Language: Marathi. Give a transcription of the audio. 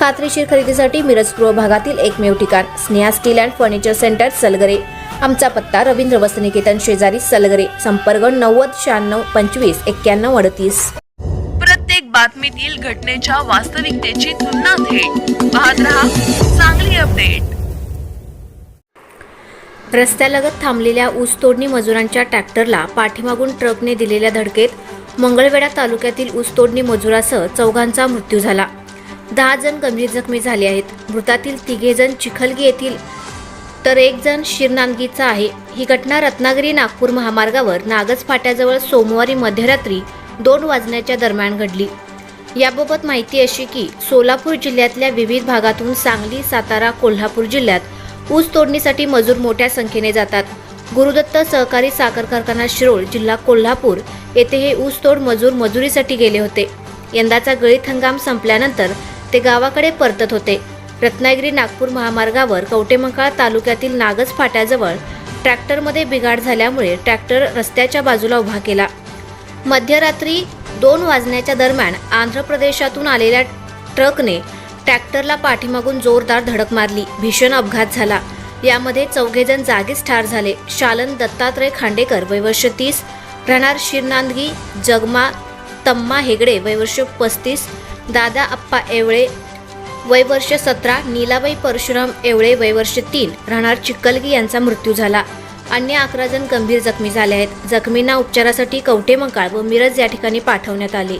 खात्रीशीर खरेदीसाठी मिरज पूर्व भागातील एकमेव ठिकाण Sneha steel and furniture centre Salgare. आमचा पत्ता रवींद्र वसनिकेतन शेजारी सलगरे संपर्क नव्वद शहाण्णव पंचवीस एक्क्याण्णव अडतीस. प्रत्येक बातमीतील घटनेच्या वास्तविकतेची तुलना थेट. पाहत रहा चांगली अपडेट. रस्त्यालगत थांबलेल्या ऊस तोडणी मजुरांच्या ट्रॅक्टरला पाठीमागून ट्रकने दिलेल्या धडकेत मंगळवेढा तालुक्यातील ऊसतोडणी मजुरासह चौघांचा मृत्यू झाला. दहा जण गंभीर जखमी झाले आहेत. मृतातील तिघे जण चिखलगी येथील तर एक जण शिरनांदगीचा आहे. ही घटना रत्नागिरी नागपूर महामार्गावर नागज फाट्याजवळ सोमवारी मध्यरात्री दोन वाजण्याच्या दरम्यान घडली. याबाबत माहिती अशी की सोलापूर जिल्ह्यातल्या विविध भागातून सांगली सातारा कोल्हापूर जिल्ह्यात ऊस तोडणीसाठी मजूर मोठ्या संख्येने जातात. गुरुदत्त सहकारी साखर कारखाना शिरोळ जिल्हा कोल्हापूर येथे हे ऊस तोड मजूर मजुरीसाठी गेले होते. यंदाचा गळीत हंगाम संपल्यानंतर ते गावाकडे परतत होते. रत्नागिरी नागपूर महामार्गावर कवटेमंकाळ तालुक्यातील नागज फाट्याजवळ ट्रॅक्टरमध्ये बिघाड झाल्यामुळे ट्रॅक्टर रस्त्याच्या बाजूला उभा केला. मध्यरात्री दोन वाजण्याच्या दरम्यान आंध्र प्रदेशातून आलेल्या ट्रकने ट्रॅक्टरला पाठीमागून जोरदार धडक मारली. भीषण अपघात झाला. यामध्ये चौघेजण जागीच ठार झाले. शालन दत्तात्रय खांडेकर वयवर्ष तीस राहणार शिरनांदगी जगमा तम्मा हेगडे वयवर्ष पस्तीस दादा आप्पा एवळे वयवर्ष सतरा नीलाबाई परशुराम एवळे वयवर्ष तीन राहणार चिक्कलगी यांचा मृत्यू झाला. अन्य अकरा जण गंभीर जखमी झाले आहेत. जखमींना उपचारासाठी कवठेमंकाळ व मिरज या ठिकाणी पाठवण्यात आले.